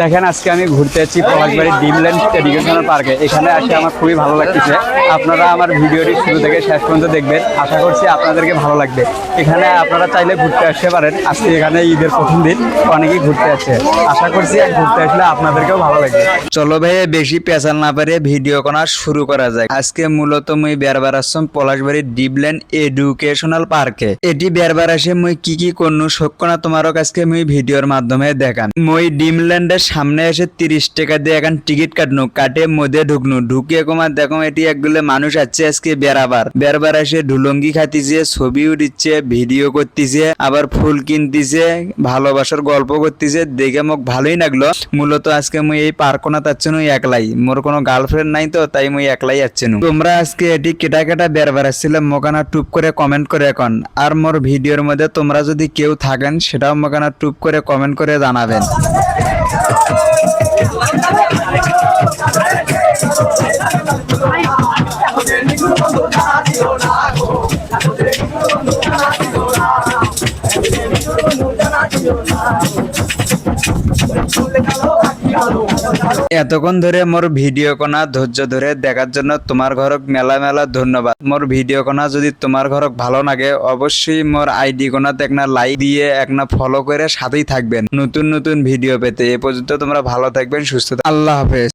দেখেন, আজকে আমি ঘুরতে যাচ্ছি পলাশবাড়ি ডিমল্যান্ড এডুকেশনাল পার্কে এখানে আসে আমার খুবই ভালো লাগতেছে। আপনারা আমার ভিডিওটি শুরু থেকে শেষ পর্যন্ত দেখবেন। আশা করছি আপনাদেরকে ভালো লাগবে। এখানে আপনারা চাইলে ঘুরতে আসতে পারেন। আজকে এখানে ঈদের প্রথম দিন, অনেকেই ঘুরতে আসছে আশা করছি ঘুরতে আসলে আপনাদেরকেও ভালো লাগবে। চলো ভাই, বেশি পেঁচাল না পারে ভিডিও করা শুরু করা যায় আজকে মূলত মুই বেরবার আসলাম পলাশবাড়ি ডিপল্যান্ড এডুকেশনাল পার্কে এটি বেরবার আসে মুই কি কি করনু সক্য না তোমারও আজকে মুই ভিডিওর মাধ্যমে দেখান মুই ডিমল্যান্ডের সামনে এসে তিরিশ টাকা দিয়ে এখন টিকিট কাটনু, কাটে মধ্যে ঢুকনু। ঢুকে কুমার দেখো, এটি একগুলো মানুষ আছে, আজকে বেড়াবার। বেরবার এসে ঢুলঙ্গি খাতিছে, ছবি দিচ্ছে ভিডিও করতেছে, আবার ফুল কিনতেছে, ভালোবাসার গল্প করতেছে, দেখে মোক ভালোই লাগল। মূলত আজকে মুই এই পার্কনা তাচ্ছি একলাই। মোর কোনো গার্লফ্রেন্ড নাই তো, তাই মুই একলাই যাচ্ছি তোমরা আজকে এটি কেটা কেটা বেরবার আসছিলে মোকানা টুপ করে কমেন্ট করে এখন। আর মোর ভিডিওর মধ্যে তোমরা যদি কেউ থাকেন, সেটাও মোকানা টুপ করে কমেন্ট করে জানাবেন। এতক্ষণ ধরে মোর ভিডিও কোনা ধৈর্য ধরে দেখার জন্য তোমার ঘরক মেলা মেলা ধন্যবাদ। মোর ভিডিও কোনা যদি তোমার ঘরক ভালো লাগে, অবশ্যই মোর আইডি কোনাতে একটা লাইক দিয়ে একটা ফলো করে সাথেই থাকবেন। নতুন নতুন ভিডিও পেতে এ পর্যন্ত তোমরা ভালো থাকবেন, সুস্থ আল্লাহ হাফেজ।